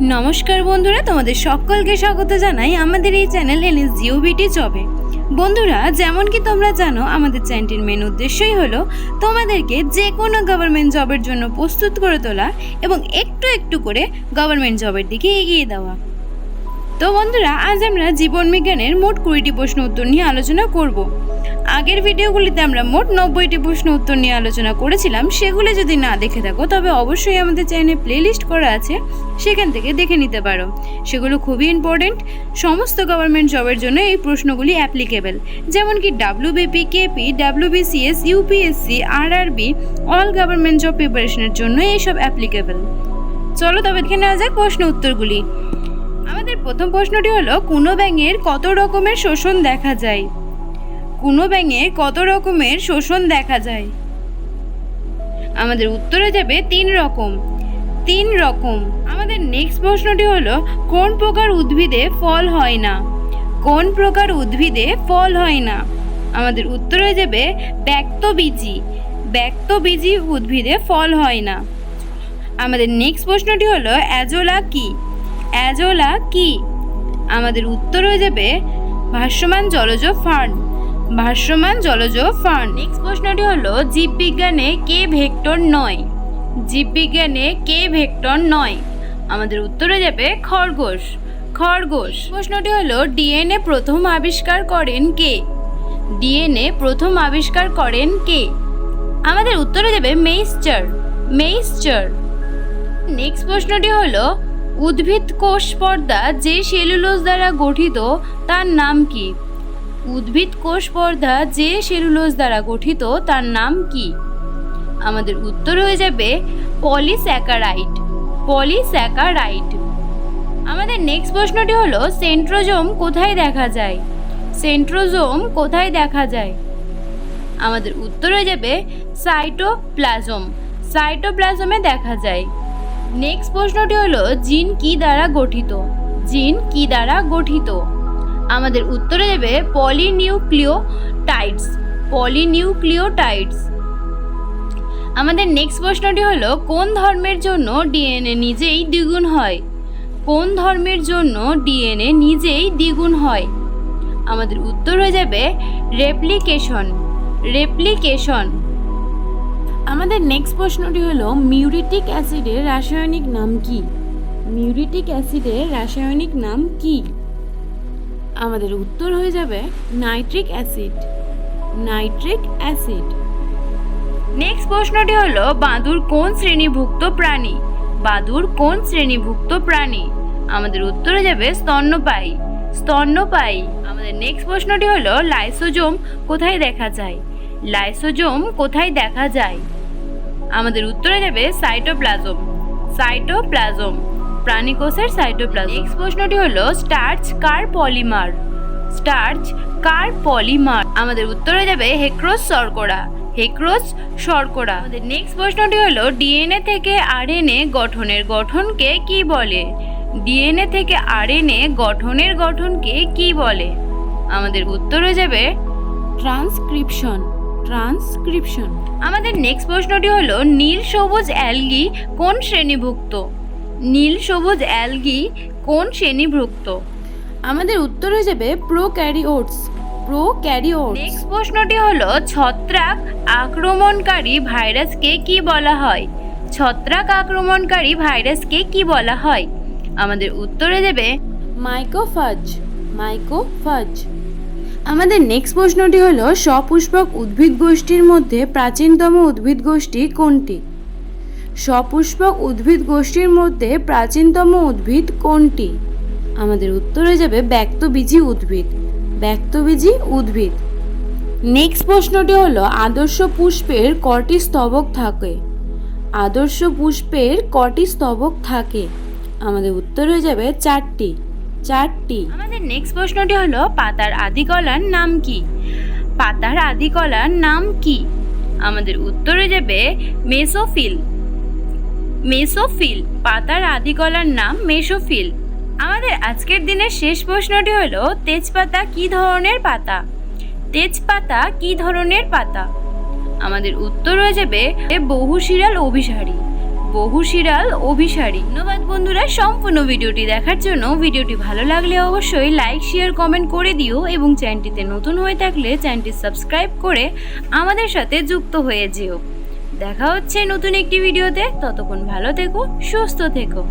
নমস্কার বন্ধুরা, তোমাদের সকলকে স্বাগত জানাই আমাদের এই চ্যানেল এনএস জিওবিটি জবে বন্ধুরা, যেমন কি তোমরা জানো, আমাদের চ্যানেলটির মেন উদ্দেশ্যই হলো তোমাদেরকে যে কোনো গভর্নমেন্ট জবের জন্য প্রস্তুত করে তোলা এবং একটু একটু করে গভর্নমেন্ট জবের দিকে এগিয়ে দেওয়া। তো বন্ধুরা, আজ আমরা জীবন বিজ্ঞানের মোট কুড়িটি প্রশ্ন উত্তর নিয়ে আলোচনা করব। আগের ভিডিওগুলিতে আমরা মোট নব্বইটি প্রশ্ন উত্তর নিয়ে আলোচনা করেছিলাম, সেগুলো যদি না দেখে থাকো, তবে অবশ্যই আমাদের চ্যানেলে প্লেলিস্ট করা আছে, সেখান থেকে দেখে নিতে পারো। সেগুলো খুবই ইম্পর্টেন্ট সমস্ত গভর্নমেন্ট জবের জন্য এই প্রশ্নগুলি অ্যাপ্লিকেবল যেমন কি WBP KP WBCS UPSC RRB all government job প্রিপারেশনের জন্য এইসব অ্যাপ্লিকেবল চলো তবে দেখে নেওয়া যাক প্রশ্ন উত্তরগুলি। আমাদের প্রথম প্রশ্নটি হলো, কোনো ব্যাঙের কত রকমের শোষণ দেখা যায়? কোনো ব্যাঙে কত রকমের শোষণ দেখা যায়? আমাদের উত্তরে যাবে তিন রকম। তিন রকম। আমাদের নেক্সট প্রশ্নটি হলো, কোন প্রকার উদ্ভিদে ফল হয় না? কোন প্রকার উদ্ভিদে ফল হয় না? আমাদের উত্তরে যাবে ব্যক্তবীজি ব্যক্তবীজি উদ্ভিদে ফল হয় না। আমাদের নেক্সট প্রশ্নটি হলো, অ্যাজোলা কি? অ্যাজোলা কি? আমাদের উত্তর হয়ে যাবে ভাসমান জলজ ফার্ন। ভাসমান জলজ ফার্ন। নেক্সট প্রশ্নটি হলো, জীববিজ্ঞানে কে ভেক্টর নয়? জীববিজ্ঞানে কে ভেক্টর নয়? আমাদের উত্তরে যাবে খরগোশ। খরগোশ। প্রশ্নটি হলো, ডিএনএ প্রথম আবিষ্কার করেন কে? ডিএনএ প্রথম আবিষ্কার করেন কে? আমাদের উত্তরে যাবে মেইস্টার মেইস্টার নেক্সট প্রশ্নটি হলো, উদ্ভিদ কোষ পর্দা যে সেলুলোজ দ্বারা গঠিত, তার নাম কি? উদ্ভিদ কোষ পর্দা যে সেলুলোজ দ্বারা গঠিত, তার নাম কি? আমাদের উত্তর হয়ে যাবে পলিস্যাকারাইট। পলিস্যাকারাইট। আমাদের নেক্সট প্রশ্নটি হলো, সেন্ট্রোজোম কোথায় দেখা যায়? সেন্ট্রোজোম কোথায় দেখা যায়? আমাদের উত্তর হয়ে যাবে সাইটোপ্লাজম। সাইটোপ্লাজমে দেখা যায়। নেক্সট প্রশ্নটি হলো, জিন কি দ্বারা গঠিত? জিন কি দ্বারা গঠিত? আমাদের উত্তরে দেবে পলিনিউক্লিওটাইডস পলিনিউক্লিওটাইডস। আমাদের নেক্সট প্রশ্নটি হলো, কোন ধর্মের জন্য ডিএনএ নিজেই দ্বিগুণ হয়? কোন ধর্মের জন্য ডিএনএ নিজেই দ্বিগুণ হয়? আমাদের উত্তর হয়ে যাবে রেপ্লিকেশন রেপ্লিকেশন। আমাদের নেক্সট প্রশ্নটি হলো, মিউরিটিক অ্যাসিডের রাসায়নিক নাম কি? মিউরিটিক অ্যাসিডের রাসায়নিক নাম কি? আমাদের উত্তর হয়ে যাবে nitric acid. Nitric acid. Next প্রশ্নটি হলো, বাদুর কোন শ্রেণীভুক্ত প্রাণী? বাদুর কোন শ্রেণীভুক্ত প্রাণী? আমাদের উত্তরে যাবে স্তন্যপায়ী। স্তন্যপায়ী। আমাদের নেক্সট প্রশ্নটি হলো, লাইসোজোম কোথায় দেখা যায়? লাইসোজোম কোথায় দেখা যায়? আমাদের উত্তরে যাবে সাইটোপ্লাজম। সাইটোপ্লাজম। প্রাণীকোষের সাইটোপ্লাজম নেক্সট প্রশ্নটি হলো স্টার্চ কার পলিমার স্টার্চ কার পলিমার আমাদের উত্তরে যাবে হেক্রোস শর্করা। হেক্রোস শর্করা। আমাদের নেক্সট প্রশ্নটি হলো ডিএনএ থেকে আরএনএ গঠনের গঠনকে কি বলে? ডিএনএ থেকে আরএনএ গঠনের গঠনকে কি বলে? আমাদের উত্তর হয়ে যাবে ট্রান্সক্রিপশন ট্রান্সক্রিপশন আমাদের নেক্সট প্রশ্নটি হলো, নীল সবুজ অ্যালগি কোন শ্রেণীভুক্ত? নীল সবুজ অ্যালগি কোন শ্রেণীভুক্ত? আমাদের উত্তর হয়ে যাবে prokaryotes prokaryote next প্রশ্নটি হলো ছত্রাক আক্রমণকারী ভাইরাসকে কি বলা হয়? ছত্রাক আক্রমণকারী ভাইরাসকে কি বলা হয়? আমাদের উত্তরে দেবে মাইকোফাজ। মাইকোফাজ। আমাদের নেক্সট প্রশ্নটি হলো সপুষ্পক উদ্ভিদ গোষ্ঠীর মধ্যে প্রাচীনতম উদ্ভিদ গোষ্ঠী কোনটি? সপুষ্পক উদ্ভিদ গোষ্ঠীর মধ্যে প্রাচীনতম উদ্ভিদ কোনটি? আমাদের উত্তর হয়ে যাবে ব্যক্তবীজী উদ্ভিদ। ব্যক্তবীজী উদ্ভিদ। নেক্সট প্রশ্নটি হলো, আদর্শ পুষ্পের কটি স্তবক থাকে? আদর্শ পুষ্পের কটি স্তবক থাকে? আমাদের উত্তর হয়ে যাবে চারটি। চারটি। আমাদের নেক্সট প্রশ্নটি হলো, পাতার আদিকলার নাম কি? পাতার আদিকলার নাম কি? আমাদের উত্তরে যাবে মেসোফিল। মেসোফিল, পাতার আদিকলার নাম মেসোফিল। আমাদের আজকের দিনের শেষ প্রশ্নটি হল, তেজপাতা কি ধরনের পাতা? তেজপাতা কি ধরনের পাতা? আমাদের উত্তর হয়ে যাবে বহুশিরাল অভিসারী। বহুশিরাল অভিসারী। ধন্যবাদ বন্ধুরা সম্পূর্ণ ভিডিওটি দেখার জন্য। ভিডিওটি ভালো লাগলে অবশ্যই লাইক, শেয়ার, কমেন্ট করে দিও এবং চ্যানেলটিতে নতুন হয়ে থাকলে চ্যানেলটি সাবস্ক্রাইব করে আমাদের সাথে যুক্ত হয়ে যেও। দেখা হচ্ছে নতুন একটি ভিডিওতে ততক্ষণ ভালো থেকো সুস্থ থেকো।